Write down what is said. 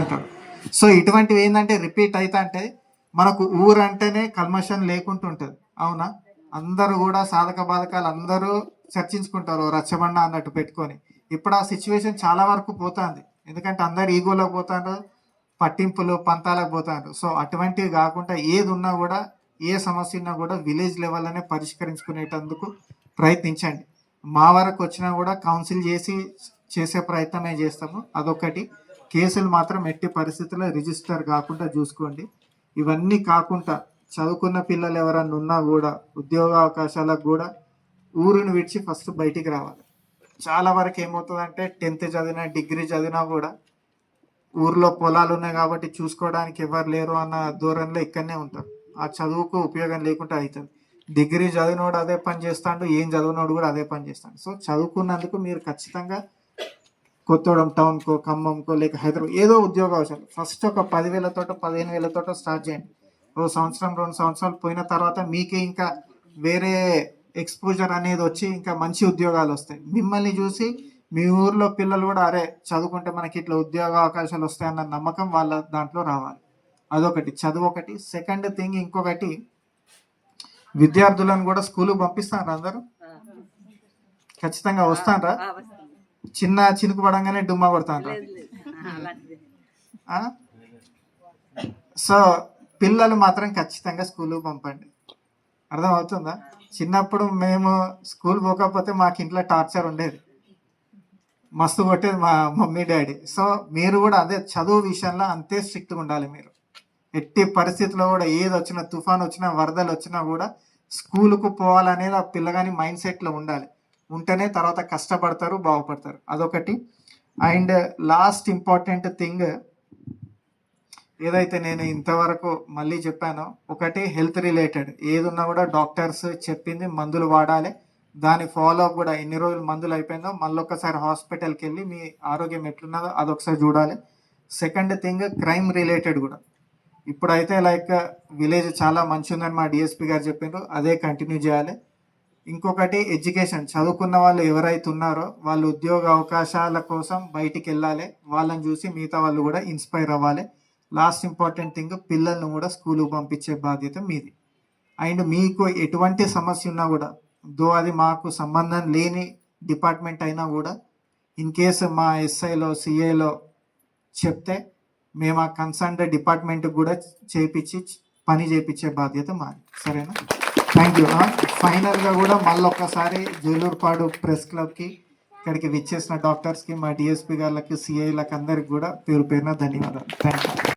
అంటాడు సో ఇటువంటివి ఏంటంటే రిపీట్ అయితే అంటే మనకు ఊరు అంటేనే కల్మషన్ లేకుండా ఉంటుంది అవునా? అందరూ కూడా సాధక బాధకాలు అందరూ చర్చించుకుంటారు రచ్చబండ అన్నట్టు పెట్టుకొని. ఇప్పుడు ఆ సిచ్యువేషన్ చాలా వరకు పోతుంది. ఎందుకంటే అందరు ఈగోలోకి పోతారు పట్టింపులు పంతాలకు పోతారు సో అటువంటివి కాకుండా ఏది ఉన్నా కూడా ఏ సమస్య ఉన్నా కూడా విలేజ్ లెవెల్లోనే పరిష్కరించుకునేటందుకు ప్రయత్నించండి. మా వరకు వచ్చినా కూడా కౌన్సిల్ చేసి చేసే ప్రయత్నమే చేస్తాము. అదొకటి. కేసులు మాత్రం ఎట్టి పరిస్థితుల్లో రిజిస్టర్ కాకుండా చూసుకోండి. ఇవన్నీ కాకుండా చదువుకున్న పిల్లలు ఎవరన్నా ఉన్నా కూడా ఉద్యోగ అవకాశాలకు కూడా ఊరిని విడిచి ఫస్ట్ బయటికి రావాలి. చాలా వరకు ఏమవుతుందంటే టెన్త్ చదివినా డిగ్రీ చదివినా కూడా ఊర్లో పొలాలు ఉన్నాయి కాబట్టి చూసుకోవడానికి ఎవరు లేరు అన్న దూరంలో ఇక్కడనే ఉంటారు ఆ చదువుకు ఉపయోగం లేకుండా అవుతుంది డిగ్రీ చదివినోడు అదే పని చేస్తాడు ఏం చదివినోడు కూడా అదే పని చేస్తాడు. సో చదువుకున్నందుకు మీరు ఖచ్చితంగా కొత్తగూడెం టౌన్కో ఖమ్మంకో లేక హైదరాబాద్ ఏదో ఉద్యోగ అవసరం ఫస్ట్ ఒక పదివేలతోటో పదిహేను వేలతోటో స్టార్ట్ చేయండి. ఓ సంవత్సరం రెండు సంవత్సరాలు పోయిన తర్వాత మీకే ఇంకా వేరే ఎక్స్పోజర్ అనేది వచ్చి ఇంకా మంచి ఉద్యోగాలు వస్తాయి. మిమ్మల్ని చూసి మీ ఊర్లో పిల్లలు కూడా అరే చదువుకుంటే మనకి ఇట్లా ఉద్యోగ అవకాశాలు వస్తాయన్న నమ్మకం వాళ్ళ దాంట్లో రావాలి. అదొకటి. చదువు ఒకటి. సెకండ్ థింగ్ ఇంకొకటి విద్యార్థులను కూడా స్కూల్ పంపిస్తాను అందరూ? ఖచ్చితంగా వస్తానరా? చిన్న చినుకు పడంగానే డుమ్మా కొడతానరా ఆ? సో పిల్లలు మాత్రం ఖచ్చితంగా స్కూల్ పంపండి. అర్థం అవుతుందా చిన్నప్పుడు మేము స్కూల్ పోకపోతే మాకు ఇంట్లో టార్చర్ ఉండేది. మస్తు కొట్టేది మా మమ్మీ డాడీ. సో మీరు కూడా అదే చదువు విషయంలో అంతే స్ట్రిక్ట్గా ఉండాలి మీరు. ఎట్టి పరిస్థితుల్లో కూడా ఏది వచ్చినా తుఫాన్ వచ్చినా వరదలు వచ్చినా కూడా స్కూల్కు పోవాలనేది ఆ పిల్లగాని మైండ్ సెట్లో ఉండాలి. ఉంటేనే తర్వాత కష్టపడతారు బాగుపడతారు. అదొకటి. అండ్ లాస్ట్ ఇంపార్టెంట్ థింగ్ ఏదైతే నేను ఇంతవరకు మళ్ళీ చెప్పానో ఒకటి హెల్త్ రిలేటెడ్. ఏదున్నా కూడా డాక్టర్స్ చెప్పింది మందులు వాడాలి. దాని ఫాలో అప్ కూడా ఎన్ని రోజులు మందులు అయిపోయిందో మళ్ళీ ఒకసారి హాస్పిటల్కి వెళ్ళి మీ ఆరోగ్యం ఎట్లున్నదో అదొకసారి చూడాలి. సెకండ్ థింగ్ క్రైమ్ రిలేటెడ్ కూడా. ఇప్పుడైతే లైక్ విలేజ్ చాలా మంచి ఉందని మా డిఎస్పీ గారు చెప్పిండ్రు అదే కంటిన్యూ చేయాలి. ఇంకొకటి ఎడ్యుకేషన్. చదువుకున్న వాళ్ళు ఎవరైతే ఉన్నారో వాళ్ళు ఉద్యోగ అవకాశాల కోసం బయటికి వెళ్ళాలి వాళ్ళని చూసి మిగతా వాళ్ళు కూడా ఇన్స్పైర్ అవ్వాలి. లాస్ట్ ఇంపార్టెంట్ థింగ్ పిల్లల్ని కూడా స్కూల్కి పంపించే బాధ్యత మీది. అండ్ మీకు ఎటువంటి సమస్య ఉన్నా కూడా దో అది మాకు సంబంధం లేని డిపార్ట్మెంట్ అయినా కూడా ఇన్ కేసు మా ఎస్ఐలో సిఏలో చెప్తే మేము ఆ కన్సర్న్ డిపార్ట్మెంట్కి కూడా చేపించి పని చేపించే బాధ్యత మాది. సరేనా? థ్యాంక్ యూ ఫైనల్గా కూడా మళ్ళీ ఒక్కసారి జూలూరుపాడు ప్రెస్ క్లబ్కి ఇక్కడికి విచ్చేసిన డాక్టర్స్కి మా డిఎస్పీ గారికి సిఐలకు అందరికి కూడా పేరు పేరున ధన్యవాదాలు. Thank you